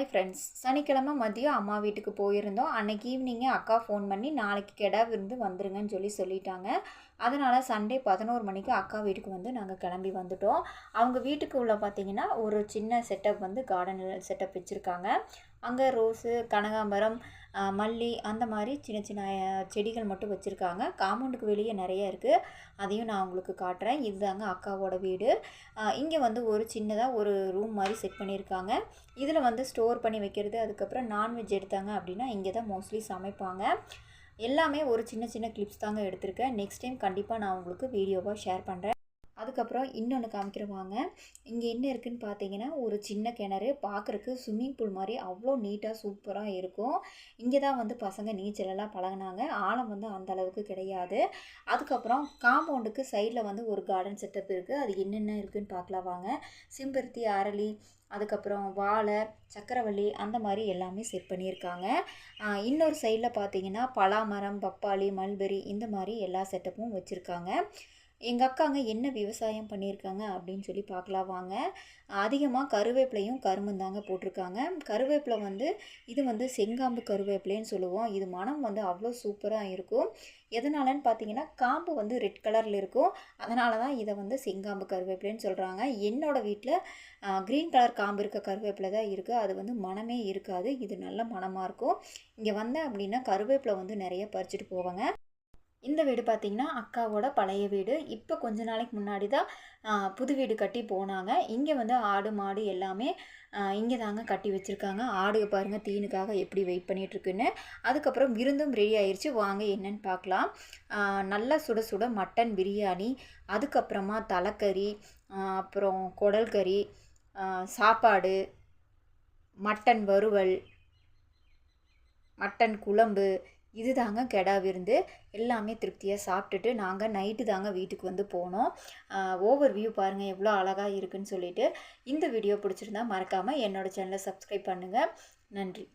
Hi friends சனிக்கிழமை மதியம் அம்மா வீட்டுக்கு போயிருந்தோம். அன்னைக்கு ஈவினிங்கே அக்கா ஃபோன் பண்ணி நாளைக்கு கெடா விருந்து வந்துருங்கன்னு சொல்லி சொல்லிட்டாங்க. அதனால் சண்டே பதினோரு மணிக்கு அக்கா வீட்டுக்கு வந்து நாங்கள் கிளம்பி வந்துட்டோம். அவங்க வீட்டுக்கு உள்ள பார்த்தீங்கன்னா ஒரு சின்ன செட்டப் வந்து கார்டன் செட்டப் வச்சுருக்காங்க. அங்கே ரோஸு கனகாம்பரம் மல்லி அந்த மாதிரி சின்ன சின்ன செடிகள் மட்டும் வச்சுருக்காங்க. காம்பவுண்டுக்கு வெளியே நிறைய இருக்குது அதையும் நான் உங்களுக்கு காட்டுறேன். இதுதாங்க அக்காவோட வீடு. இங்கே வந்து ஒரு சின்னதாக ஒரு ரூம் மாதிரி செட் பண்ணியிருக்காங்க. இதில் வந்து ஸ்டோர் பண்ணி வைக்கிறது அதுக்கப்புறம் நான்வெஜ் எடுத்தாங்க அப்படின்னா இங்கே தான் மோஸ்ட்லி சமைப்பாங்க. எல்லாமே ஒரு சின்ன சின்ன கிளிப்ஸ் தாங்க எடுத்திருக்கேன். நெக்ஸ்ட் டைம் கண்டிப்பாக நான் உங்களுக்கு வீடியோவாக ஷேர் பண்ணுறேன் அதுக்கப்புறம் இன்னொன்று காமிக்கிறவாங்க இங்கே என்ன இருக்குன்னு பார்த்தீங்கன்னா ஒரு சின்ன கிணறு பார்க்குறக்கு ஸ்விம்மிங் பூல் மாதிரி அவ்வளோ நீட்டாக சூப்பராக இருக்கும். இங்கே தான் வந்து பசங்க நீச்சலெல்லாம் பழகுனாங்க. ஆழம் வந்து அந்த அளவுக்கு கிடையாது. அதுக்கப்புறம் காம்பவுண்டுக்கு சைடில் வந்து ஒரு கார்டன் செட்டப் இருக்குது அது என்னென்ன இருக்குன்னு பார்க்கலாம் வாங்க. செம்பருத்தி அரளி அதுக்கப்புறம் வாழை சக்கரவள்ளி அந்த மாதிரி எல்லாமே செட் பண்ணியிருக்காங்க. இன்னொரு சைடில் பார்த்தீங்கன்னா பலாமரம் பப்பாளி மல்பெரி இந்த மாதிரி எல்லா செட்டப்பும் வச்சுருக்காங்க. எங்கள் அக்காங்க என்ன விவசாயம் பண்ணியிருக்காங்க அப்படின்னு சொல்லி பார்க்கலாம் வாங்க. அதிகமாக கருவேப்பிலையும் கரும்பும் தாங்க போட்டிருக்காங்க. கருவேப்பிலை வந்து இது வந்து செங்காம்பு கருவேப்பிலைன்னு சொல்லுவோம். இது மனம் வந்து அவ்வளோ சூப்பராக இருக்கும். எதனாலன்னு பார்த்தீங்கன்னா காம்பு வந்து ரெட் கலரில் இருக்கும். அதனால தான் இதை வந்து செங்காம்பு கருவேப்பிலைன்னு சொல்கிறாங்க என்னோடய வீட்டில் க்ரீன் கலர் காம்பு இருக்க கருவேப்பிலை தான் இருக்குது அது வந்து மனமே இருக்காது. இது நல்ல மனமாக இருக்கும். இங்கே வந்தேன் அப்படின்னா கருவேப்பிலை வந்து நிறைய பறிச்சுட்டு போவாங்க. இந்த வீடு பார்த்திங்கன்னா அக்காவோட பழைய வீடு. இப்போ கொஞ்ச நாளைக்கு முன்னாடி தான் புது வீடு கட்டி போனாங்க. இங்கே வந்து ஆடு மாடு எல்லாமே இங்கே தாங்க கட்டி வச்சுருக்காங்க. ஆடு பாருங்கள் தீனுக்காக எப்படி வெயிட் பண்ணிகிட்ருக்குன்னு அதுக்கப்புறம் விருந்தும் ரெடி ஆயிடுச்சு வாங்க என்னன்னு பார்க்கலாம். நல்லா சுட சுட மட்டன் பிரியாணி அதுக்கப்புறமா தலைக்கறி அப்புறம் குடல் கறி சாப்பாடு மட்டன் வறுவல் மட்டன் குழம்பு இது தாங்க கெடா விருந்து. எல்லாமே திருப்தியாக சாப்பிட்டுட்டு நாங்கள் நைட்டு தாங்க வீட்டுக்கு வந்து போனோம். ஓவர் வியூ பாருங்கள் எவ்வளோ அழகாக இருக்குன்னு சொல்லிட்டு. இந்த வீடியோ பிடிச்சிருந்தா மறக்காமல் என்னோடய சேனலை சப்ஸ்கிரைப் பண்ணுங்கள் நன்றி.